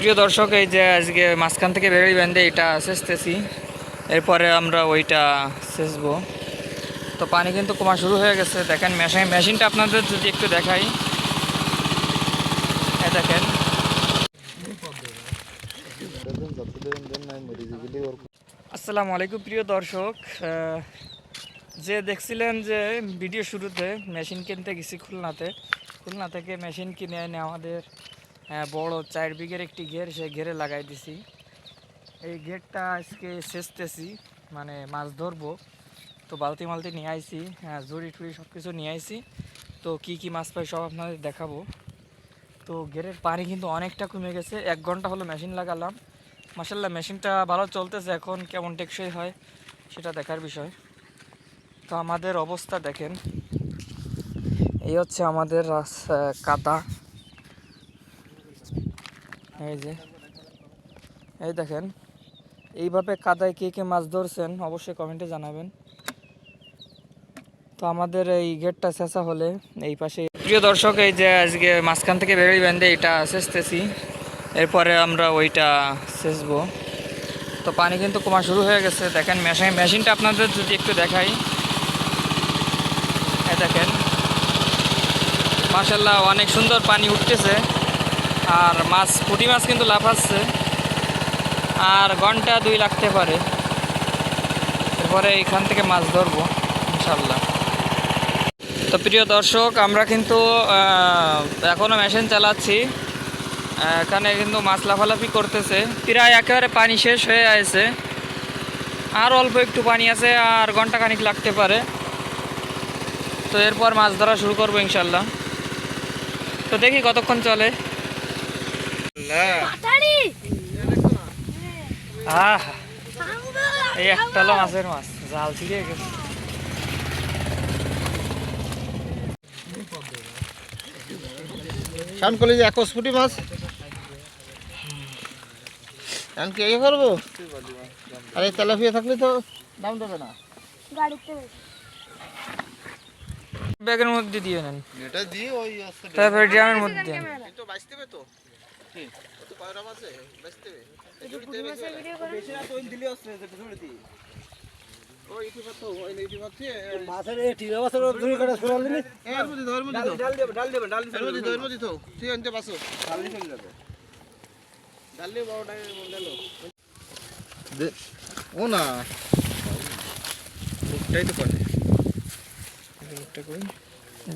প্রিয় দর্শক, এই যে আজকে মাঝখান থেকে বেরোই বেঁধে এটা সেচতেছি। এরপরে আমরা ওইটা সেচবো। তো পানি কিন্তু কমা শুরু হয়ে গেছে। দেখেন, মেশিন, মেশিনটা আপনাদের যদি একটু দেখাই। দেখেন। আসসালামু আলাইকুম, প্রিয় দর্শক। যে দেখছিলেন যে ভিডিও শুরুতে, মেশিন কিনতে গেছি খুলনাতে। খুলনা থেকে মেশিন কিনে এনে আমাদের বড় চার বিঘের একটি ঘের সেই ঘেরে লাগাই দিছি। এই ঘেরটা আজকে সেচতেছি মানে মাছ ধরবো। তো বালতি মালতি নিয়ে আইছি হ্যাঁ জড়ি টুড়ি সব কিছু নিয়ে আইছি। তো কি কি মাছ পাই সব আপনাদের দেখাবো। তো ঘেরের পানি কিন্তু অনেকটা কমে গেছে, এক ঘণ্টা হলো মেশিন লাগালাম। মাসাল্লাহ মেশিনটা ভালো চলতেছে, এখন কেমন টেকসই হয় সেটা দেখার বিষয়। তো আমাদের অবস্থা দেখেন। এই হচ্ছে আমাদের কাদা। এই যে। এই দেখেন, এইভাবে কাদায় কে কে মাছ ধরছেন অবশ্যই কমেন্টে জানাবেন। তো আমাদের এই গেটটা শেষা হলে এই পাশে প্রিয় দর্শক, এই যে আজকে মাঝখান থেকে বেরোই বেঁধে এটা সেচতেছি। এরপরে আমরা ওইটা সেচবো। তো পানি কিন্তু কমা শুরু হয়ে গেছে। দেখেন, মেশিন মেশিনটা আপনাদের যদি একটু দেখাই। দেখেন। মাসাল্লাহ অনেক সুন্দর পানি উঠতেছে। আর মাছ, পুঁটি মাছ কিন্তু লাফাচ্ছে আর ঘণ্টা দুই লাগতে পারে। এরপরে এখান থেকে মাছ ধরবো ইনশাল্লাহ তো প্রিয় দর্শক, আমরা কিন্তু এখনও মেশিন চালাচ্ছি। এখানে কিন্তু মাছ লাফালাফি করতেছে। প্রায় একেবারে পানি শেষ হয়ে আছে। আর অল্প একটু পানি আছে, আর ঘণ্টা খানিক লাগতে পারে। তো এরপর মাছ ধরা শুরু করব ইনশাল্লাহ তো দেখি কতক্ষণ চলে। এই একটা মাছের মাছ জাল ছিঁড়ে গেছে। শান করলে যে একশ ফুটি মাছ? এই করব? আরে তেলাপিয়া থাকলে তো দাম দেবে না। ব্যাগের মধ্যে দিয়ে নেন। এটা দিয়ে ওই তারপরে ড্রামের মধ্যে কিন্তু বাইসতে হবে তো কত কয়রা মাছ বাইসতে বেশি না তো দিলে আসছে যে পিছনে ওই ইটি পাতো ওই ইটি পাতি মাছের এই টিরা মাছের দুই কাটা সরাল দিনি এর মধ্যে ধর মধ্যে ডাল দেব ডাল দেব ডাল এর মধ্যে ধর মধ্যে তো। তুই আনতে পাসো ডাল দিয়ে চলে যাবে ডাল দিয়ে বড় ডাল ডালো দে ও না। মুখটাই তো করে মুখটা কই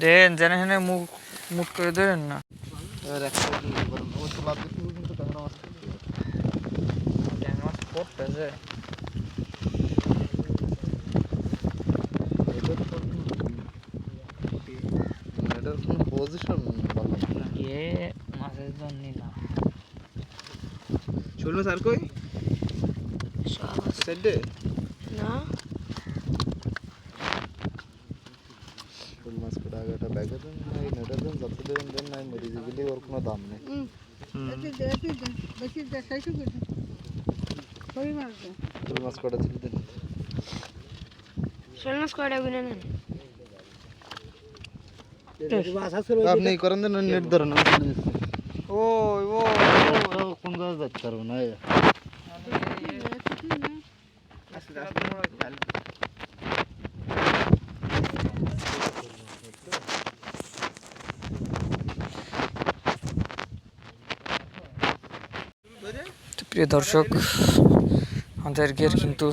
দেন জেনে হেনে মুখ মুখ করে দেন না। এবার একটা তো লাভ দিতে কিন্তু টাকা মাছ ট্যাং মাছ পড়তেছে এটার কোনো পজিশন এ মাছের জন্য না। চলবে স্যার কই? সেডে না। ফুল মাছ করে আগে একটা ব্যাগে দেন এই নেটের দেন যত দেবেন দেন নাই মরি গেলে ওর কোনো দাম নেই ফুল মাছ কটা ছিল দেন শোল মাছ কয়টা গুনে নেন আপনি করেন দেন নেট ধরেন ও ও কোন জায়গায় যাচ্ছে পারব না এই। তো প্রিয় দর্শক আমাদেরকে কিন্তু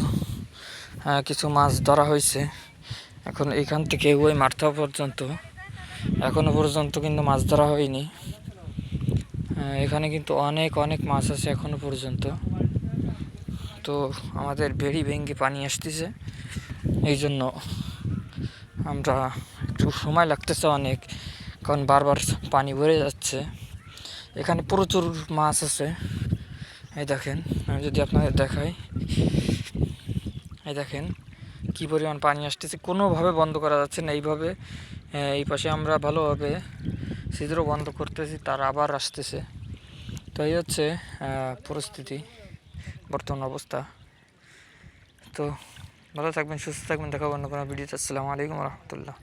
কিছু মাছ ধরা হয়েছে। এখন এখান থেকে ওই মারথা পর্যন্ত, এখনও পর্যন্ত কিন্তু মাছ ধরা হয়নি। এখানে কিন্তু অনেক অনেক মাছ আছে এখনও পর্যন্ত। তো আমাদের বেড়ি ভেঙে পানি আসতেছে। এই জন্য আমরা একটু সময় লাগতেছে অনেক, কারণ বারবার পানি ভরে যাচ্ছে। এখানে প্রচুর মাছ আছে। এই দেখেন, আমি যদি আপনাদের দেখাই, এই দেখেন কি পরিমাণ পানি আসতেছে। কোনোভাবে বন্ধ করা যাচ্ছে না, এইভাবে এই পাশে আমরা ভালোভাবে ছিদ্র বন্ধ করতেছি, তার আবার আসতেছে। তো এই হচ্ছে পরিস্থিতি, বর্তমান অবস্থা। তো ভালো থাকবেন, সুস্থ থাকবেন দেখাবো অন্য কোনো ভিডিওতে। আসসালামু আলাইকুম রহমতুল্লাহ।